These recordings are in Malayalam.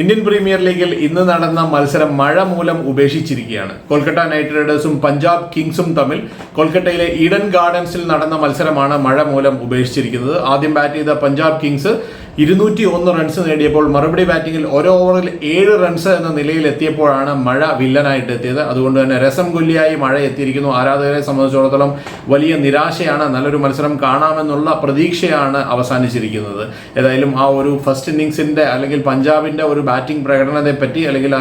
Indian premier ലീഗിൽ ഇന്ന് നടന്ന മത്സരം മഴ മൂലം ഉപേക്ഷിച്ചിരിക്കുകയാണ്. കൊൽക്കത്ത നൈറ്റ് റൈഡേഴ്സും പഞ്ചാബ് കിങ്സും തമ്മിൽ കൊൽക്കത്തയിലെ ഈഡൻ ഗാർഡൻസിൽ നടന്ന മത്സരമാണ് മഴ മൂലം ഉപേക്ഷിച്ചിരിക്കുന്നത്. ആദ്യം ബാറ്റ് ചെയ്ത പഞ്ചാബ് കിങ്സ് ഇരുന്നൂറ്റി ഒന്ന് റൺസ് നേടിയപ്പോൾ മറുപടി ബാറ്റിംഗിൽ ഒരു ഓവറിൽ ഏഴ് റൺസ് എന്ന നിലയിൽ എത്തിയപ്പോഴാണ് മഴ വില്ലനായിട്ട് എത്തിയത്. അതുകൊണ്ട് തന്നെ രസം കൊല്ലിയായി മഴ എത്തിയിരിക്കുന്നു. ആരാധകരെ സംബന്ധിച്ചിടത്തോളം വലിയ നിരാശയാണ് നല്ലൊരു മത്സരം കാണാമെന്നുള്ള പ്രതീക്ഷയാണ് അവസാനിച്ചിരിക്കുന്നത്. ഏതായാലും ആ ഒരു ഫസ്റ്റ് ഇന്നിങ്സിന്റെ അല്ലെങ്കിൽ പഞ്ചാബിന്റെ ഒരു ബാറ്റിംഗ് പ്രകടനത്തെപ്പറ്റി അല്ലെങ്കിൽ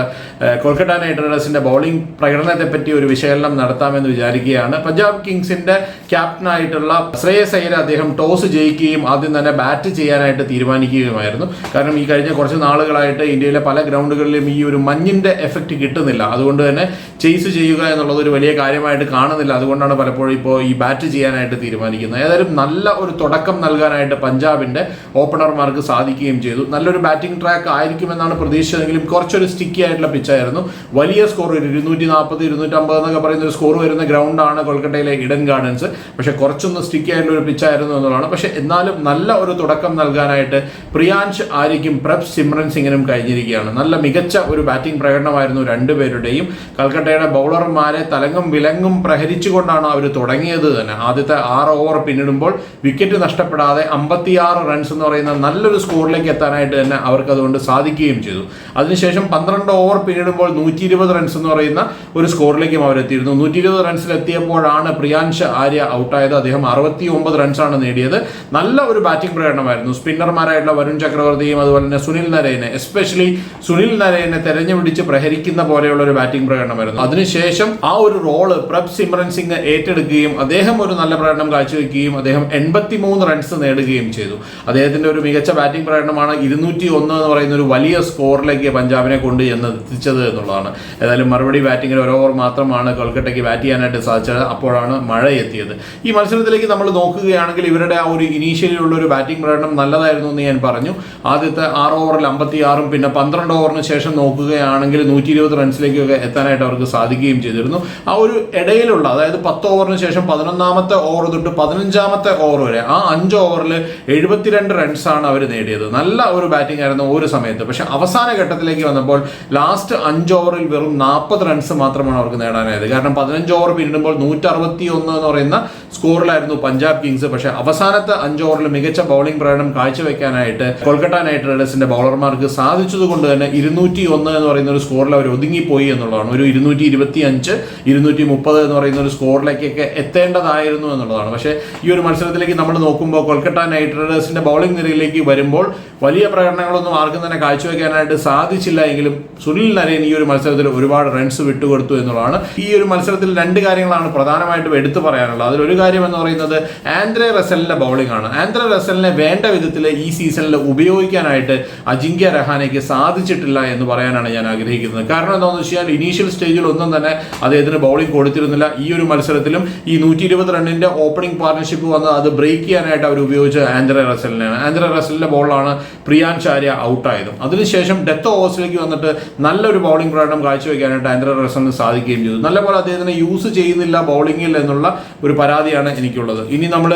കൊൽക്കത്ത നൈറ്റ് റൈഡേഴ്സിന്റെ ബൗളിംഗ് പ്രകടനത്തെപ്പറ്റി ഒരു വിശകലനം നടത്താമെന്ന് വിചാരിക്കുകയാണ്. പഞ്ചാബ് കിങ്സിന്റെ ക്യാപ്റ്റനായിട്ടുള്ള ശ്രേയസ് അയ്യർ അദ്ദേഹം ടോസ് ജയിക്കുകയും ആദ്യം തന്നെ ബാറ്റ് ചെയ്യാനായിട്ട് തീരുമാനിക്കുകയുമായിരുന്നു. കാരണം ഈ കഴിഞ്ഞ കുറച്ച് നാളുകളായിട്ട് ഇന്ത്യയിലെ പല ഗ്രൗണ്ടുകളിലും ഈ ഒരു മഞ്ഞിന്റെ എഫക്റ്റ് കിട്ടുന്നില്ല. അതുകൊണ്ട് തന്നെ ചേസ് ചെയ്യുക എന്നുള്ളത് ഒരു വലിയ കാര്യമായിട്ട് കാണുന്നില്ല. അതുകൊണ്ടാണ് പലപ്പോഴും ഇപ്പോൾ ഈ ബാറ്റ് ചെയ്യാനായിട്ട് തീരുമാനിക്കുന്നത്. ഏതായാലും നല്ല ഒരു തുടക്കം നൽകാനായിട്ട് പഞ്ചാബിന്റെ ഓപ്പണർമാർക്ക് സാധിക്കുകയും ചെയ്തു. നല്ലൊരു ബാറ്റിംഗ് ട്രാക്ക് ആയിരിക്കുമെന്നാണ് പ്രതീക്ഷിച്ചതെങ്കിലും കുറച്ചൊരു സ്റ്റിക്കി ആയിട്ടുള്ള പിച്ചായിരുന്നു വലിയ സ്കോർ ഒരു ഇരുന്നൂറ്റി നാൽപ്പത് ഇരുന്നൂറ്റമ്പത് എന്നൊക്കെ പറയുന്ന ഒരു സ്കോർ വരുന്ന ഗ്രൗണ്ടാണ് കൊൽക്കത്തയിലെ ഇഡൻ ഗാർഡൻസ് പക്ഷെ കുറച്ചൊന്ന് സ്റ്റിക്കി ആയിട്ടുള്ള ഒരു പിച്ചായിരുന്നു എന്നുള്ളതാണ്. പക്ഷെ എന്നാലും നല്ല ഒരു തുടക്കം നൽകാനായിട്ട് പ്രിയാൻഷ് ആര്യയ്ക്കും പ്രഭ് സിമ്രൻ സിംഗിനും കഴിഞ്ഞിരിക്കുകയാണ്. നല്ല മികച്ച ഒരു ബാറ്റിംഗ് പ്രകടനമായിരുന്നു രണ്ടുപേരുടെയും. കൽക്കട്ടയുടെ ബൗളർമാരെ തലങ്ങും വിലങ്ങും പ്രഹരിച്ചുകൊണ്ടാണ് അവർ തുടങ്ങിയത് തന്നെ. ആദ്യത്തെ ആറ് ഓവർ പിന്നിടുമ്പോൾ വിക്കറ്റ് നഷ്ടപ്പെടാതെ അമ്പത്തിയാറ് റൺസ് എന്ന് പറയുന്ന നല്ലൊരു സ്കോറിലേക്ക് എത്താനായിട്ട് തന്നെ അവർക്ക് അതുകൊണ്ട് സാധിക്കുകയും ചെയ്തു. അതിനുശേഷം പന്ത്രണ്ട് ഓവർ പിന്നിടുമ്പോൾ നൂറ്റി ഇരുപത് റൺസ് എന്ന് പറയുന്ന ഒരു സ്കോറിലേക്കും അവരെത്തിയിരുന്നു. നൂറ്റി ഇരുപത് റൺസിൽ എത്തിയപ്പോഴാണ് പ്രിയാൻഷ് ആര്യ ഔട്ടായത് അദ്ദേഹം അറുപത്തി ഒമ്പത് റൺസാണ് നേടിയത്. നല്ല ഒരു ബാറ്റിംഗ് പ്രകടനമായിരുന്നു. സ്പിന്നർമാരായിട്ടുള്ള വരുൺ ചക്രവർത്തിയും അതുപോലെ തന്നെ സുനിൽ നരേനെ എസ്പെഷ്യലി സുനിൽ നരേനെ തെരഞ്ഞു പിടിച്ച് പ്രഹരിക്കുന്ന പോലെയുള്ള ഒരു ബാറ്റിംഗ് പ്രകടനമായിരുന്നു. അതിനുശേഷം ആ ഒരു റോൾ പ്രബ് സിമ്രൻ സിംഗ് ഏറ്റെടുക്കുകയും അദ്ദേഹം ഒരു നല്ല പ്രകടനം കാഴ്ചവെക്കുകയും അദ്ദേഹം എൺപത്തി മൂന്ന് റൺസ് നേടുകയും ചെയ്തു. അദ്ദേഹത്തിന്റെ ഒരു മികച്ച ബാറ്റിംഗ് പ്രകടനമാണ് ഇരുന്നൂറ്റി ഒന്ന് എന്ന് പറയുന്ന ഒരു വലിയ സ്കോറിലേക്ക് പഞ്ചാബിനെ കൊണ്ട് എന്ന് എത്തിച്ചത് എന്നുള്ളതാണ്. ഏതായാലും മറുപടി ബാറ്റിങ്ങിൽ ഒരു ഓവർ മാത്രമാണ് കൊൽക്കട്ടയ്ക്ക് ബാറ്റ് ചെയ്യാനായിട്ട് സാധിച്ചത്. അപ്പോഴാണ് മഴ എത്തിയത്. ഈ മത്സരത്തിലേക്ക് നമ്മൾ നോക്കുകയാണെങ്കിൽ ഇവരുടെ ആ ഒരു ഇനീഷ്യലിലുള്ള ഒരു ബാറ്റിംഗ് പ്രകടനം നല്ലതായിരുന്നു എന്ന് ഞാൻ പറഞ്ഞു. ആദ്യത്തെ ആറ് ഓവറിൽ അമ്പത്തി ആറും പിന്നെ പന്ത്രണ്ട് ഓവറിന് ശേഷം നോക്കുകയാണെങ്കിൽ നൂറ്റി ഇരുപത് റൺസിലേക്കൊക്കെ എത്താനായിട്ട് അവർക്ക് സാധിക്കുകയും ചെയ്തിരുന്നു. ആ ഒരു ഇടയിലുള്ള അതായത് പത്ത് ഓവറിന് ശേഷം പതിനൊന്നാമത്തെ ഓവർ തൊട്ട് പതിനഞ്ചാമത്തെ ഓവർ വരെ ആ അഞ്ച് ഓവറിൽ എഴുപത്തിരണ്ട് റൺസാണ് അവർ നേടിയത്. നല്ല ഒരു ബാറ്റിംഗ് ആയിരുന്നു ഒരു സമയത്ത്. പക്ഷെ അവസാന ഘട്ടത്തിലേക്ക് വന്നപ്പോൾ ലാസ്റ്റ് അഞ്ച് ഓവറിൽ വെറും നാൽപ്പത് റൺസ് മാത്രമാണ് അവർക്ക് നേടാനായത്. കാരണം പതിനഞ്ച് ഓവർ പിന്നിടുമ്പോൾ നൂറ്ററുപത്തി ഒന്ന് എന്ന് പറയുന്ന സ്കോറിലായിരുന്നു പഞ്ചാബ് കിങ്സ് പക്ഷേ അവസാനത്തെ അഞ്ച് ഓവറിൽ മികച്ച ബൗളിംഗ് പ്രകടനം കാഴ്ചവെക്കാനായിട്ട് കൊൽക്കത്ത നൈറ്റ് റൈഡേഴ്സിന്റെ ബൗളർമാർക്ക് സാധിച്ചതുകൊണ്ട് തന്നെ ഇരുന്നൂറ്റി ഒന്ന് എന്ന് പറയുന്ന ഒരു സ്കോറിൽ അവർ ഒതുങ്ങിപ്പോയി എന്നുള്ളതാണ്. ഒരു ഇരുന്നൂറ്റി ഇരുപത്തി അഞ്ച് ഇരുന്നൂറ്റി മുപ്പത് എന്ന് പറയുന്ന ഒരു സ്കോറിലേക്കൊക്കെ എത്തേണ്ടതായിരുന്നു എന്നുള്ളതാണ്. പക്ഷേ ഈ ഒരു മത്സരത്തിലേക്ക് നമ്മൾ നോക്കുമ്പോൾ കൊൽക്കത്ത നൈറ്റ് റൈഡേഴ്സിന്റെ ബൗളിംഗ് നിരയിലേക്ക് വരുമ്പോൾ വലിയ പ്രകടനങ്ങളൊന്നും ആർക്കും തന്നെ കാഴ്ചവെക്കാനായിട്ട് സാധിച്ചില്ല എങ്കിലും സുനിൽ നരേൻ ഈ ഒരു മത്സരത്തിൽ ഒരുപാട് റൺസ് വിട്ടുകൊടുത്തു എന്നുള്ളതാണ്. ഈ ഒരു മത്സരത്തിൽ രണ്ട് കാര്യങ്ങളാണ് പ്രധാനമായിട്ടും എടുത്തു പറയാനുള്ളത്. അതിലൊരു കാര്യം എന്ന് പറയുന്നത് ആൻഡ്രെ റസലിന്റെ ബൗളിംഗ് ആണ്. ആൻഡ്രെ റസലിനെ വേണ്ട വിധത്തിൽ ഈ സീസണിൽ ഉപയോഗിക്കാനായിട്ട് അജിങ്ക്യ രഹാനയ്ക്ക് സാധിച്ചിട്ടില്ല എന്ന് പറയാനാണ് ഞാൻ ആഗ്രഹിക്കുന്നത്. കാരണം എന്താണെന്ന് വെച്ചാൽ ഇനീഷ്യൽ സ്റ്റേജിൽ ഒന്നും തന്നെ അദ്ദേഹത്തിന് ബൗളിംഗ് കൊടുത്തിരുന്നില്ല ഈ ഒരു മത്സരത്തിലും. ഈ നൂറ്റി ഇരുപത് റണ്ണിന്റെ ഓപ്പണിംഗ് പാർട്ണർഷിപ്പ് വന്ന് അത് ബ്രേക്ക് ചെയ്യാനായിട്ട് അവർ ഉപയോഗിച്ച ആൻഡ്രെ റസലിനെയാണ് ആൻഡ്രെ റസലിന്റെ ബോളാണ് പ്രിയാൻ ചാര്യ ഔട്ടായതും അതിനുശേഷം ഡെത്ത് ഓവേഴ്സിലേക്ക് വന്നിട്ട് നല്ലൊരു ബൗളിംഗ് പ്രകടനം കാഴ്ചവെക്കാനായിട്ട് ആൻഡ്രെ റസലിന് സാധിക്കുകയും ചെയ്തു. നല്ലപോലെ അദ്ദേഹത്തിനെ യൂസ് ചെയ്യുന്നില്ല ബൗളിങ്ങിൽ എന്നുള്ള ഒരു പരാതിയാണ് എനിക്കുള്ളത്. ഇനി നമ്മൾ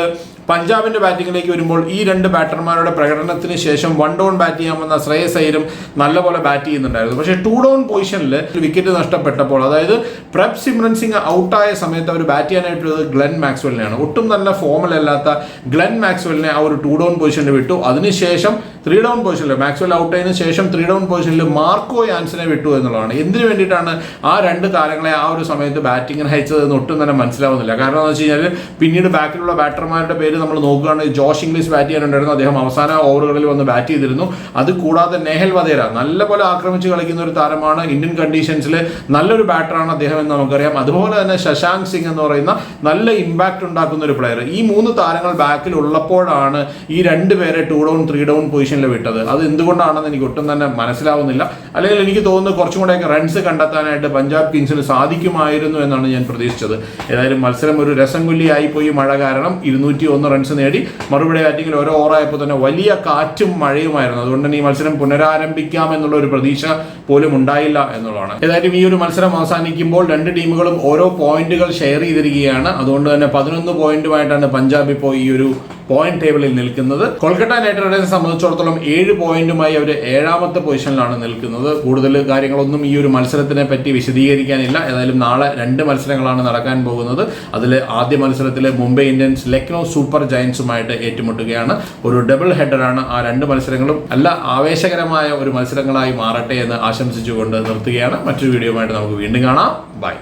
പഞ്ചാബിന്റെ ബാറ്റിംഗിലേക്ക് വരുമ്പോൾ ഈ രണ്ട് ബാറ്റർമാരുടെ പ്രകടനത്തിന് ശേഷം വൺ ഡൗൺ ബാറ്റ് ചെയ്യാൻ വന്ന ശ്രേയസ് അയ്യരും നല്ലപോലെ ബാറ്റ് ചെയ്യുന്നുണ്ടായിരുന്നു. പക്ഷേ ടു ഡൗൺ പൊസിഷനിൽ വിക്കറ്റ് നഷ്ടപ്പെട്ടപ്പോൾ അതായത് പ്രബ് സിമ്രൻ സിംഗ് ഔട്ടായ സമയത്ത് അവർ ബാറ്റ് ചെയ്യാനായിട്ടുള്ളത് ഗ്ലെൻ മാക്സ്വെല്ലിനെയാണ്. ഒട്ടും നല്ല ഫോമിലല്ലാത്ത ഗ്ലെൻ മാക്സ്വെല്ലിനെ ആ ഒരു ടു ഡൗൺ പൊസിഷനിൽ വിട്ടു. അതിനുശേഷം ത്രീ ഡൗൺ പൊസിഷനിൽ മാക്സ്വെൽ ഔട്ട് ആയതിനു ശേഷം ത്രീ ഡൗൺ പൊസിഷനിൽ മാർക്കോ യാൻസിനെ വിട്ടു എന്നുള്ളതാണ്. എന്തിനു വേണ്ടിയിട്ടാണ് ആ രണ്ട് താരങ്ങളെ ആ ഒരു സമയത്ത് ബാറ്റിങ്ങിന് അയച്ചതെന്ന് ഒട്ടും തന്നെ മനസ്സിലാവുന്നില്ല. കാരണം എന്ന് വെച്ച് കഴിഞ്ഞാൽ പിന്നീട് ബാക്കിലുള്ള ബാറ്റർമാരുടെ പേര് നമ്മൾ നോക്കുകയാണെങ്കിൽ ജോഷ് ഇംഗ്ലീഷ് ബാറ്റ് ചെയ്യാനുണ്ടായിരുന്നു. അദ്ദേഹം അവസാന ഓവറുകളിൽ വന്ന് ബാറ്റ് ചെയ്തിരുന്നു. അത് കൂടാതെ നെഹൽ വധേര നല്ലപോലെ ആക്രമിച്ച് കളിക്കുന്ന ഒരു താരമാണ് ഇന്ത്യൻ കണ്ടീഷൻസിൽ നല്ലൊരു ബാറ്ററാണ് അദ്ദേഹം എന്ന് നമുക്കറിയാം. അതുപോലെ തന്നെ ശശാങ്ക് സിംഗ് എന്ന് പറയുന്ന നല്ല ഇമ്പാക്ട് ഉണ്ടാക്കുന്ന ഒരു പ്ലെയർ ഈ മൂന്ന് താരങ്ങൾ ബാക്കിൽ ഉള്ളപ്പോഴാണ് ഈ രണ്ട് പേരെ ടു ഡൗൺ ത്രീ ഡൗൺ പൊസിഷനിൽ വിട്ടത്. അത് എന്തുകൊണ്ടാണെന്ന് എനിക്ക് ഒട്ടും തന്നെ മനസ്സിലാവുന്നില്ല. അല്ലെങ്കിൽ എനിക്ക് തോന്നുന്നു കുറച്ചും കൂടെയൊക്കെ റൺസ് കണ്ടെത്താനായിട്ട് പഞ്ചാബ് കിങ്സിന് സാധിക്കുമായിരുന്നു എന്നാണ് ഞാൻ പ്രതീക്ഷിച്ചത്. ഏതായാലും മത്സരം ഒരു രസം കൊല്ലിയായി പോയി. മഴ കാരണം ഇരുന്നൂറ്റി ഒന്ന് റൺസ് നേടി. മറുപടി ബാറ്റിങ്ങിൽ ഓരോ ഓവറായപ്പോൾ തന്നെ വലിയ കാറ്റും മഴയുമായിരുന്നു. അതുകൊണ്ട് തന്നെ ഈ മത്സരം പുനരാരംഭിക്കാം എന്നുള്ള ഒരു പ്രതീക്ഷ പോലും ഉണ്ടായില്ല എന്നുള്ളതാണ്. ഏതായാലും ഈ ഒരു മത്സരം അവസാനിക്കുമ്പോൾ രണ്ട് ടീമുകളും ഓരോ പോയിന്റുകൾ ഷെയർ ചെയ്തിരിക്കുകയാണ്. അതുകൊണ്ട് തന്നെ പതിനൊന്ന് പോയിന്റുമായിട്ടാണ് പഞ്ചാബ് ഇപ്പോൾ ഈ ഒരു പോയിന്റ് ടേബിളിൽ നിൽക്കുന്നത്. കൊൽക്കത്ത നൈറ്റ് റൈഡേഴ്സിനെ സംബന്ധിച്ചിടത്തോളം ഏഴ് പോയിന്റുമായി അവർ ഏഴാമത്തെ പൊസിഷനിലാണ് നിൽക്കുന്നത്. കൂടുതൽ കാര്യങ്ങളൊന്നും ഈ ഒരു മത്സരത്തിനെ പറ്റി വിശദീകരിക്കാനില്ല. ഏതായാലും നാളെ രണ്ട് മത്സരങ്ങളാണ് നടക്കാൻ പോകുന്നത്. അതിൽ ആദ്യ മത്സരത്തിൽ മുംബൈ ഇന്ത്യൻസ് ലക്നൗ സൂപ്പർ ജയൻസുമായിട്ട് ഏറ്റുമുട്ടുകയാണ്. ഒരു ഡബിൾ ഹെഡറാണ് ആ രണ്ട് മത്സരങ്ങളും. നല്ല ആവേശകരമായ ഒരു മത്സരങ്ങളായി മാറട്ടെ എന്ന് ആശംസിച്ചുകൊണ്ട് നിർത്തുകയാണ്. മറ്റൊരു വീഡിയോയുമായിട്ട് നമുക്ക് വീണ്ടും കാണാം. ബൈ